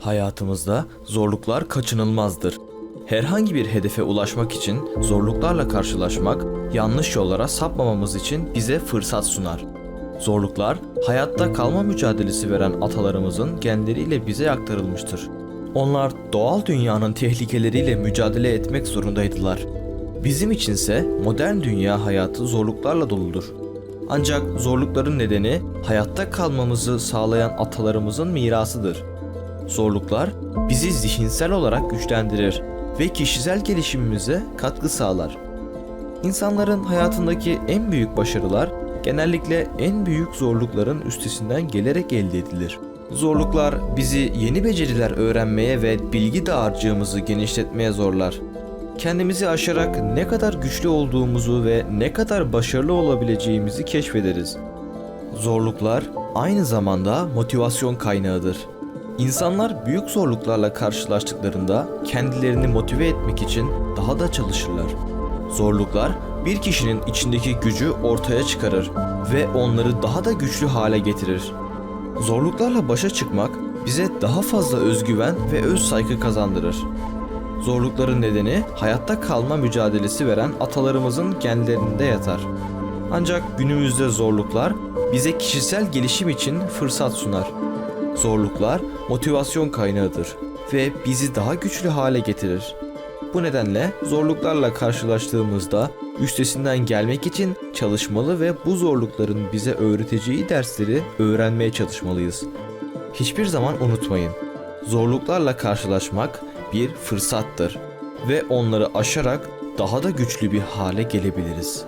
Hayatımızda zorluklar kaçınılmazdır. Herhangi bir hedefe ulaşmak için zorluklarla karşılaşmak, yanlış yollara sapmamamız için bize fırsat sunar. Zorluklar, hayatta kalma mücadelesi veren atalarımızın genleriyle bize aktarılmıştır. Onlar doğal dünyanın tehlikeleriyle mücadele etmek zorundaydılar. Bizim içinse modern dünya hayatı zorluklarla doludur. Ancak zorlukların nedeni hayatta kalmamızı sağlayan atalarımızın mirasıdır. Zorluklar bizi zihinsel olarak güçlendirir ve kişisel gelişimimize katkı sağlar. İnsanların hayatındaki en büyük başarılar genellikle en büyük zorlukların üstesinden gelerek elde edilir. Zorluklar bizi yeni beceriler öğrenmeye ve bilgi dağarcığımızı genişletmeye zorlar. Kendimizi aşarak ne kadar güçlü olduğumuzu ve ne kadar başarılı olabileceğimizi keşfederiz. Zorluklar aynı zamanda motivasyon kaynağıdır. İnsanlar büyük zorluklarla karşılaştıklarında kendilerini motive etmek için daha da çalışırlar. Zorluklar bir kişinin içindeki gücü ortaya çıkarır ve onları daha da güçlü hale getirir. Zorluklarla başa çıkmak bize daha fazla özgüven ve öz saygı kazandırır. Zorlukların nedeni hayatta kalma mücadelesi veren atalarımızın genlerinde yatar. Ancak günümüzde zorluklar bize kişisel gelişim için fırsat sunar. Zorluklar motivasyon kaynağıdır ve bizi daha güçlü hale getirir. Bu nedenle zorluklarla karşılaştığımızda üstesinden gelmek için çalışmalı ve bu zorlukların bize öğreteceği dersleri öğrenmeye çalışmalıyız. Hiçbir zaman unutmayın. Zorluklarla karşılaşmak bir fırsattır ve onları aşarak daha da güçlü bir hale gelebiliriz.